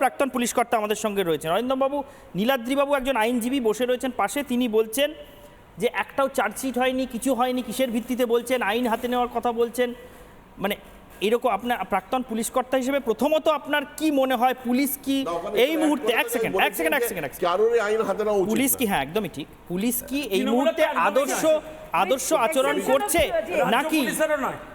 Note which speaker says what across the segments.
Speaker 1: প্রাক্তন পুলিশ কর্তা আমাদের সঙ্গে রয়েছেন। অরিন্দমবাবু, নীলাদ্রিবাবু একজন আইনজীবী বসে রয়েছেন পাশে। তিনি বলছেন যে একটাও চার্জশিট হয়নি, কিছু হয়নি, কিসের ভিত্তিতে বলছেন, আইন হাতে নেওয়ার কথা বলছেন। মানে এরকম আপনার প্রাক্তন পুলিশ কর্তা হিসেবে প্রথমত আপনার কি মনে হয় পুলিশ কি এই মুহূর্তে এক সেকেন্ড এক সেকেন্ড এক সেকেন্ড এক
Speaker 2: কারোরই আইন হাতে
Speaker 1: পুলিশ কি হ্যাঁ একদমই ঠিক। পুলিশ কি এই মুহূর্তে আদর্শ আদর্শ আচরণ করছে নাকি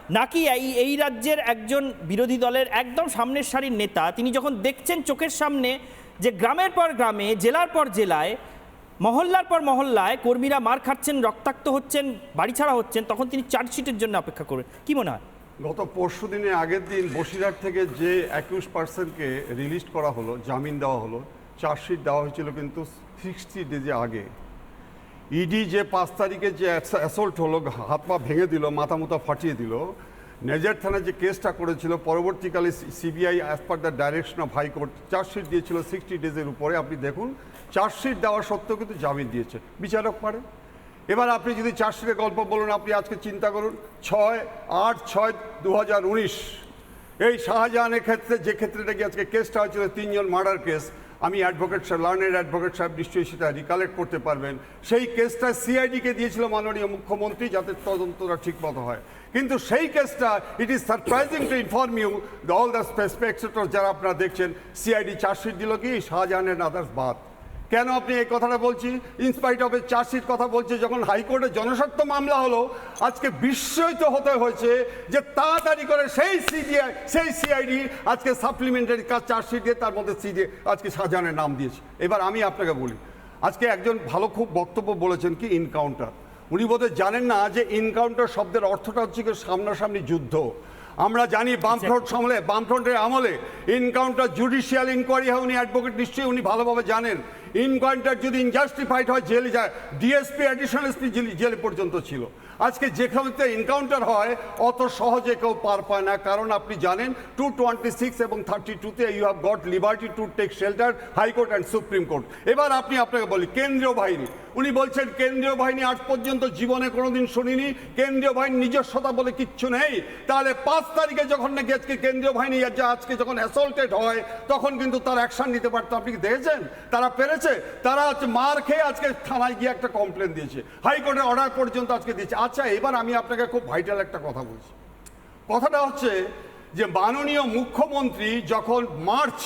Speaker 1: নাকি এই এই রাজ্যের একজন বিরোধী দলের একদম সামনের সারির নেতা তিনি যখন দেখছেন চোখের সামনে যে গ্রামের পর গ্রামে জেলার পর জেলায় মহল্লার পর মহল্লায় কর্মীরা মার খাচ্ছেন রক্তাক্ত হচ্ছেন বাড়ি ছাড়া হচ্ছেন তখন তিনি চার্জশিটের জন্য অপেক্ষা করবেন। কি মনে হয়?
Speaker 3: গত পরশু দিনে আগের দিন বসিরহাট থেকে যে একুশ পার্সেন্টকে রিলিজ করা হলো, জামিন দেওয়া হলো, চার্জশিট দেওয়া হয়েছিল কিন্তু সিক্সটি ডেজে আগে। ইডি যে পাঁচ তারিখে যে অ্যাসল্ট হলো, হাত পা ভেঙে দিল, মাথা মুথা ফাটিয়ে দিল, নেজার থানায় যে কেসটা করেছিল, পরবর্তীকালে CBI as per the direction of high court chargesheet দিয়েছিল সিক্সটি ডেজের উপরে। আপনি দেখুন, চার্জশিট দেওয়া সত্ত্বেও কিন্তু জামিন দিয়েছে। বিচারক পারে এবার আপনি যদি চার্জশিটের গল্প বলুন, আপনি আজকে চিন্তা করুন, ছয় আট ছয় দু এই শাহজাহানের ক্ষেত্রে, যে ক্ষেত্রে নাকি আজকে কেসটা হয়েছিল, তিনজন মার্ডার কেস, আমি অ্যাডভোকেট সাহেব লার্নের অ্যাডভোকেট সাহেব নিশ্চয়ই সেটা রিকালেক্ট করতে পারবেন। সেই কেসটা সিআইডিকে দিয়েছিল মাননীয় মুখ্যমন্ত্রী, যাতে তদন্তটা ঠিকমতো হয়। কিন্তু সেই কেসটা it is surprising to inform you all the spectator যারা আপনারা দেখছেন সিআইডি চার্জশিট দিল কি? শাহজাহানের আদার্স বাদ কেন আপনি এই কথাটা বলছি? ইনস্পাইট অফ এ চার্জশিট কথা বলছে, যখন হাইকোর্টে জনস্বার্থ মামলা হলো, আজকে বিস্ময়িত হতে হয়েছে যে তাড়াতাড়ি করে সেই সিডিআই সেই সিআইডি আজকে সাপ্লিমেন্টারি কাজ চার্জশিট দিয়ে তার মধ্যে সিডি আজকে শাহজাহানের নাম দিয়েছে। এবার আমি আপনাকে বলি, আজকে একজন ভালো খুব বক্তব্য বলেছেন কি ইনকাউন্টার উনি বোধহয় জানেন না যে ইনকাউন্টার শব্দের অর্থটা হচ্ছে কি, সামনাসামনি যুদ্ধ। আমরা জানি বামফ্রন্ট আমলে বামফ্রন্টের আমলে ইনকাউন্টার জুডিশিয়াল ইনকোয়ারি হয় উনি অ্যাডভোকেট নিশ্চয়ই উনি ভালোভাবে জানেন। ইনকাউন্টার যদি ইনজাস্টিফাইড হয় জেলে যায়। ডিএসপি অ্যাডিশনাল এসপি জেলে পর্যন্ত ছিল। আজকে যেখানে ইনকাউন্টার হয় অত সহজে কেউ পার পায় না। কারণ আপনি জানেন টু টোয়েন্টি সিক্স এবং থার্টি টুতে you have got liberty to take shelter high court and supreme court এবার আপনি আপনাকে বলি কেন্দ্রীয় বাহিনী উনি বলছেন, কেন্দ্রীয় বাহিনী আজ পর্যন্ত জীবনে কোনোদিন শুনিনি। কেন্দ্রীয় বাহিনীর নিজস্বতা বলে কিচ্ছু নেই। তাহলে পাঁচ তারিখে যখন নাকি আজকে কেন্দ্রীয় বাহিনী আজকে যখন অ্যাসল্টেড হয়, তখন কিন্তু তারা অ্যাকশন নিতে পারতো। আপনি কি দেখেছেন? তারা পেরেছে? তারা হচ্ছে মার খেয়ে আজকে থানায় গিয়ে একটা কমপ্লেন দিয়েছে। হাইকোর্টের অর্ডার পর্যন্ত আজকে দিয়েছে। আচ্ছা এবার আমি আপনাকে খুব ভাইটাল একটা কথা বলছি। কথাটা হচ্ছে যে, মাননীয় মুখ্যমন্ত্রী যখন মার্চ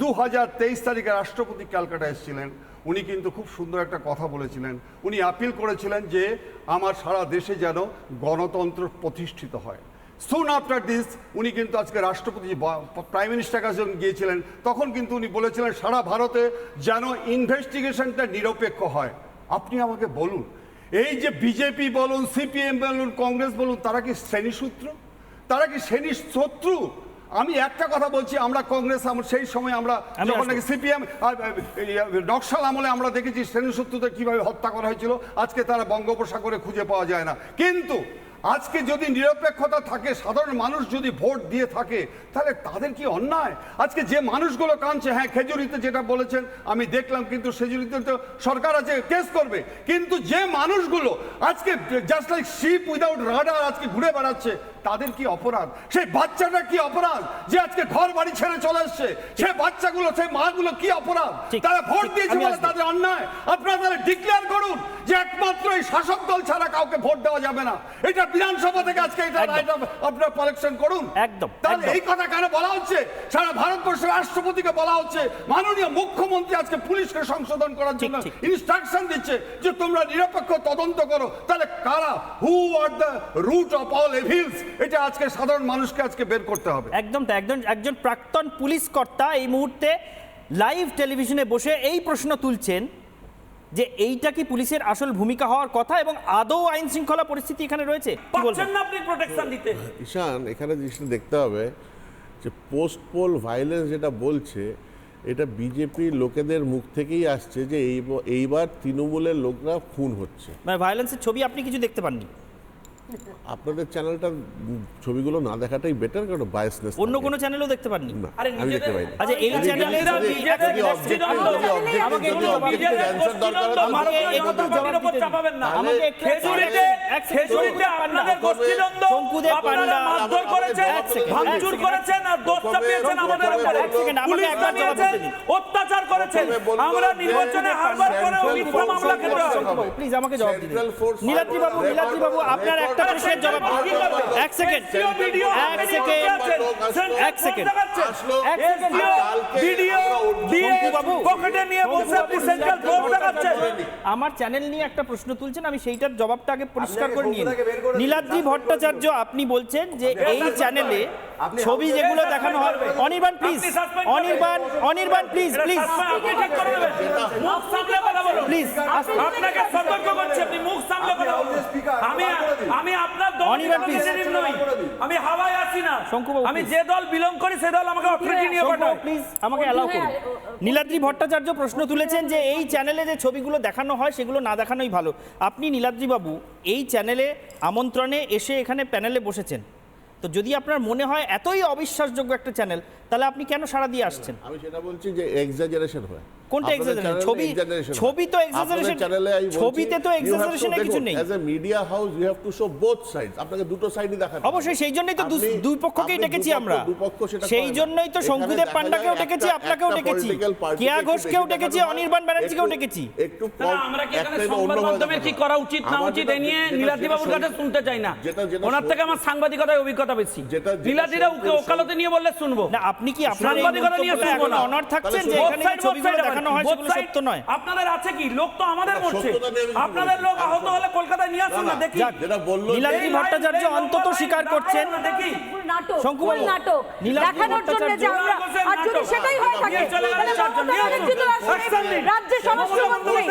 Speaker 3: দু হাজার তেইশ তারিখে রাষ্ট্রপতি ক্যালকাটা এসেছিলেন উনি কিন্তু খুব সুন্দর একটা কথা বলেছিলেন। উনি আপিল করেছিলেন যে আমার সারা দেশে যেন গণতন্ত্র প্রতিষ্ঠিত হয়। সুন আফটার দিস উনি কিন্তু আজকে রাষ্ট্রপতি প্রাইম মিনিস্টার কাছে গিয়েছিলেন, তখন কিন্তু উনি বলেছিলেন, সারা ভারতে যেন ইনভেস্টিগেশনটা নিরপেক্ষ হয়। আপনি আমাকে বলুন, এই যে বিজেপি বলুন সিপিএম বলুন কংগ্রেস বলুন, তারা কি শ্রেণীসূত্র? তারা কি শ্রেণি শত্রু আমি একটা কথা বলছি আমরা কংগ্রেস সেই সময় আমরা যখন নাকি সিপিএম নকশাল আমলে আমরা দেখেছি শ্রেণীসূত্রদের কীভাবে হত্যা করা হয়েছিল আজকে তারা বঙ্গোপসাগরে খুঁজে পাওয়া যায় না। কিন্তু আজকে যদি নিরপেক্ষতা থাকে সাধারণ মানুষ যদি ভোট দিয়ে থাকে তাহলে তাদের কি অন্যায়? আজকে যে মানুষগুলো কাঁদছে হ্যাঁ খেজুরিতে যেটা বলেছেন আমি দেখলাম কিন্তু সেজুরিতে তো সরকার আছে কেস করবে। কিন্তু যে মানুষগুলো আজকে just like ship without rudder আজকে ঘুরে বেড়াচ্ছে তাদের কি অপরাধ? সেই বাচ্চাটা কি অপরাধ? যে আজকে ঘর বাড়ি ছেড়ে চলে আসছে সে বাচ্চাগুলো সেই মাগুলো কি অপরাধ? তারা ভোট দিয়েছে বলে তাদের অন্যায়। আপনারা তাহলে ডিক্লেয়ার করুন যে একমাত্র এই শাসক দল ছাড়া কাউকে ভোট দেওয়া যাবে না। এটা বিধানসভা থেকে আজকে এটা রাইট আপনারা কালেকশন করুন।
Speaker 1: একদম,
Speaker 3: তাহলে এই কথা কেন বলা হচ্ছে? সারা ভারতবর্ষের রাষ্ট্রপতিকে বলা হচ্ছে মাননীয় মুখ্যমন্ত্রী আজকে পুলিশকে সংশোধন করার জন্য ইনস্ট্রাকশন দিচ্ছে যে তোমরা নিরপেক্ষ তদন্ত করো। তাহলে কারা? Who are the root of all evils এটা আজকে সাধারণ মানুষকে আজকে বের করতে হবে।
Speaker 1: একদম তো একজন একজন প্রাক্তন পুলিশ কর্তা এই মুহূর্তে লাইভ টেলিভিশনে বসে এই প্রশ্ন তুলছেন যে এইটা কি পুলিশের আসল ভূমিকা হওয়ার কথা এবং আদৌ আইন শৃঙ্খলা পরিস্থিতি এখানে রয়েছে?
Speaker 4: পাচ্ছেন না আপনি প্রোটেকশন দিতে?
Speaker 2: ঈশান এখানে জিনিসটা দেখতে হবে যে পোস্ট পোল ভাইলেন্স যেটা বলছে এটা বিজেপির লোকেদের মুখ থেকেই আসছে যে এই এইবার তৃণমূলের লোকরা খুন হচ্ছে।
Speaker 1: মানে ভায়োলেন্সের ছবি আপনি কিছু দেখতে পাননি?
Speaker 2: আপনাদের চ্যানেলটার ছবিগুলো না দেখাটাই বেটার কারণ বায়াসনেস
Speaker 1: অন্য কোনো চ্যানেলও দেখতে পাননি
Speaker 2: না
Speaker 4: আরে
Speaker 2: আমি দেখতে পাইনি
Speaker 1: আচ্ছা এই চ্যানেলে আমাকে একটু
Speaker 2: objective দরকার হয়
Speaker 1: আমাকে একটু জবাব দিতে
Speaker 4: চাপাবেন না আমাকে খেজুরিতে খেজুরিতে আপনাদের গোষ্ঠীদ্বন্দ্ব আপনারা
Speaker 1: পান্ডা,
Speaker 4: মারধর করেছেন
Speaker 1: এক
Speaker 4: ভাঙচুর করেছেন আর দোষ চাপিয়েছেন আমাদের উপরে
Speaker 2: এক সেকেন্ড,
Speaker 1: আমাকে একবার জবাব দিতে দিন।
Speaker 4: অত্যাচার করেছেন আমরা নির্বাচনে হারবার পরেও
Speaker 2: Central
Speaker 4: মিথ্যা মামলা হবে।
Speaker 1: প্লিজ আমাকে জবাব দিন নীলাদ্রি বাবু নীলাদ্রি বাবু আপনার একটা প্রশ্নের জবাব এক সেকেন্ড। এক সেকেন্ড, এক সেকেন্ড।
Speaker 4: দেখাচ্ছেন।
Speaker 2: আসলো
Speaker 1: এক সেকেন্ড।
Speaker 4: SPO
Speaker 2: কালকে
Speaker 4: ভিডিও দিয়ে পকেটে নিয়ে বসে আপনি সেন্ট্রাল ফোর্স দেখাচ্ছেন
Speaker 1: আমার চ্যানেল নিয়ে একটা প্রশ্ন তুলছেন আমি সেইটার জবাবটা আগে পরিষ্কার করে নিয়ে নিই। নীলাদ্রি ভট্টাচার্য আপনি বলছেন যে এই চ্যানেলে ছবি যেগুলো দেখানো হয় Anirban please Anirban Anirban please please
Speaker 4: আপনাকে সতর্ক করছি আপনি মুখ কথা বলুন আমি আমি আপনার
Speaker 1: অনির্বাণ.
Speaker 4: আমি হাওয়ায় আছি না আমি. যে দল বিলং করি সে দল আমাকে অথরিটি নিয়ে পাঠাও।
Speaker 1: প্লিজ আমাকে অ্যালাউ করুন। নীলাদ্রি ভট্টাচার্য প্রশ্ন তুলেছেন যে এই চ্যানেলে যে ছবিগুলো দেখানো হয় সেগুলো না দেখানোই ভালো। আপনি নীলাদ্রি বাবু এই চ্যানেলে আমন্ত্রণে এসে এখানে প্যানেলে বসেছেন। তো যদি আপনার মনে হয় এতই অবিশ্বাসযোগ্য একটা চ্যানেল তাহলে আপনি কেন সাড়া দিয়ে আসছেন?
Speaker 2: আমি সেটা বলছি যে এক্সাজারেশন হয়।
Speaker 1: কোনটা exaggeration? ছবি- ছবি তো exaggeration- ছবিতে তো এর কিছু নেই।
Speaker 2: As a media house you have to show both sides আপনাকে দুটো সাইডই দেখাতে হবে।
Speaker 1: অবশ্যই সেই জন্যই তো দুই পক্ষকেই ডেকেছি আমরা।
Speaker 2: দুপক্ষ সেটা
Speaker 1: সেই জন্যই তো শঙ্কুদেব পান্ডাকেও ডেকেছি আপনাকেও ডেকেছি। কেয়া
Speaker 2: একটু
Speaker 1: ঘোষকেও ডেকেছি অনির্বাণ ব্যানার্জিকেও ডেকেছি।
Speaker 2: একটু
Speaker 4: আমরা কি এখানে সংবাদ মাধ্যমের কি করা উচিত না উচিত এ নিয়ে নীলাদ্রি বাবুর কাছে শুনতে চাই না। ওনার থেকে আমার সাংবাদিকতায় অভিজ্ঞতা বেশি। নীলাদ্রিরা ওকালতে নিয়ে বললে শুনব।
Speaker 1: না আপনি কি আপনার
Speaker 4: সাংবাদিকতা নিয়ে শুনব না।
Speaker 1: অনর থাকছেন যে এখানে ছবিগুলো দেখানো হয় সেগুলো সত্য নয়।
Speaker 4: আপনাদের আছে কি? লোক তো আমাদের মরছে আপনাদের লোক আহত হলে কলকাতায় নিয়ে আসুন না দেখি।
Speaker 2: যেটা বলল
Speaker 1: নীলাদ্রি ভট্টাচার্য অন্তত স্বীকার করছেন।
Speaker 4: দেখি।
Speaker 5: নাটক
Speaker 1: শঙ্কু
Speaker 5: ফুল নাটক। দেখানোর জন্য যে আমরা আর যদি সেটাই হয়ে থাকে। তাহলে মমতা ব্যানার্জি তো। আসলে রাজ্যের স্বরাষ্ট্রমন্ত্রী।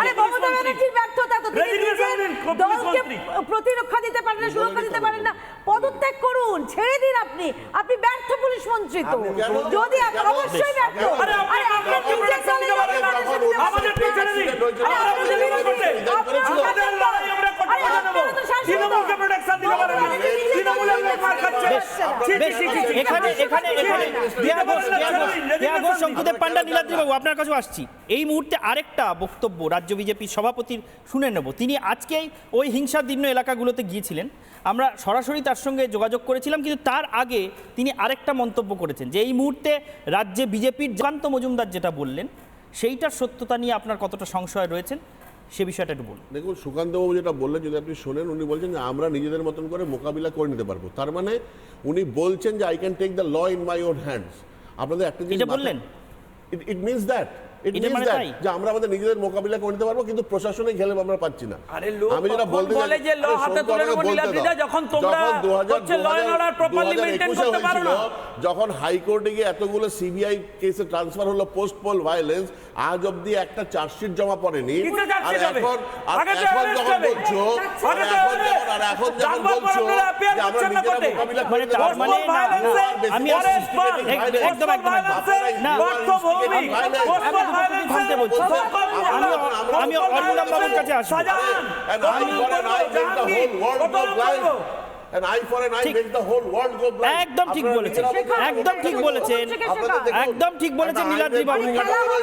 Speaker 5: আরে মমতা ব্যানার্জির ব্যর্থতা তো তিনি নিজের দলকে প্রতিরক্ষা দিতে পারেন না সুরক্ষা দিতে পারেন না পদত্যাগ করুন ছেড়ে দিন আপনি। আপনি ব্যর্থ পুলিশ মন্ত্রী। তো যদি অবশ্যই ব্যর্থ
Speaker 4: আরে আপনি
Speaker 5: আরে আপনি
Speaker 4: আপনি
Speaker 5: নিজের দলের
Speaker 4: আমাদের।
Speaker 5: আপনি
Speaker 4: আমাদের লড়াই আমরা তৃণমূলকে। দিতে না। তৃণমূলের লোক মার খাচ্ছে।
Speaker 1: এখানে এখানে এখানে। ঘোষ, শঙ্কুদেব পান্ডা নীলাদ্রি বাবু আপনার কাছে আসছি। এই মুহূর্তে আরেকটা বক্তব্য রাজ্য বিজেপির সভাপতির শুনে নেব। তিনি আজকেই ওই হিংসাদীর্ণ এলাকাগুলোতে গিয়েছিলেন। আমরা সরাসরি তার সঙ্গে যোগাযোগ করেছিলাম কিন্তু তার আগে তিনি আরেকটা মন্তব্য করেছেন যে এই মুহূর্তে রাজ্যে বিজেপির জান্ত মজুমদার যেটা বললেন সেইটার সত্যতা নিয়ে আপনার কতটা সংশয় রয়েছেন সে বিষয়টা একটু বলুন।
Speaker 2: দেখুন সুকান্তবাবু যেটা বললেন যদি আপনি শোনেন উনি বলছেন যে আমরা নিজেদের মতন করে মোকাবিলা করে নিতে পারব। তার মানে উনি বলছেন যে I can take the law in my own hands আপনাদের একটা জিনিস
Speaker 1: বললেন?
Speaker 2: It means that it means that যে আমরা আমাদের নিজেদের মোকাবিলা করে নিতে পারব কিন্তু প্রশাসনে গেলে আমরা পাচ্ছি না।
Speaker 4: আরে লোক
Speaker 2: আমি যেটা
Speaker 4: কখন
Speaker 2: বলতে
Speaker 4: বলে যে law হাতে তুলে
Speaker 2: আমাকে
Speaker 4: নীলাদ্রিদা, যখন তোমরা
Speaker 2: যখন 2000
Speaker 4: হচ্ছে law and order properly
Speaker 2: 2021
Speaker 4: করতে পারো না।
Speaker 2: যখন হাইকোর্টে গিয়ে এতগুলো সিবিআই কেসে ট্রান্সফার হলো পোস্ট পোল ভায়োলেন্স আজ অবধি একটা চার্জশিট জমা পড়েনি
Speaker 4: কিসে
Speaker 2: আর
Speaker 4: চার্জশিট হবে?
Speaker 2: এখন আর এখন যখন বলছো আর এখন
Speaker 4: arrest।
Speaker 2: যখন আর এখন যখন বলছো যে আমরা নিজেরা মোকাবিলা
Speaker 1: মানে
Speaker 2: করে
Speaker 1: তার মানে আমি. একদম না থামতে বলছি। আমি- আমি বাবুর কাছে আসব। একদম ঠিক বলেছেন। একদম ঠিক বলেছেন। একদম ঠিক বলেছেন নীলাদ্রি বাবু।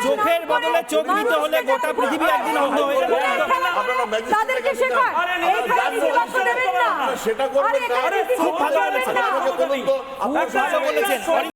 Speaker 1: চোখের বদলে চোখ দিতে হলে গোটা পৃথিবী একদিন অন্ধ হয়ে যাবে।
Speaker 2: সেটা করবেন
Speaker 1: খুব ভালো বলেছেন। খুব ভালো বলেছেন।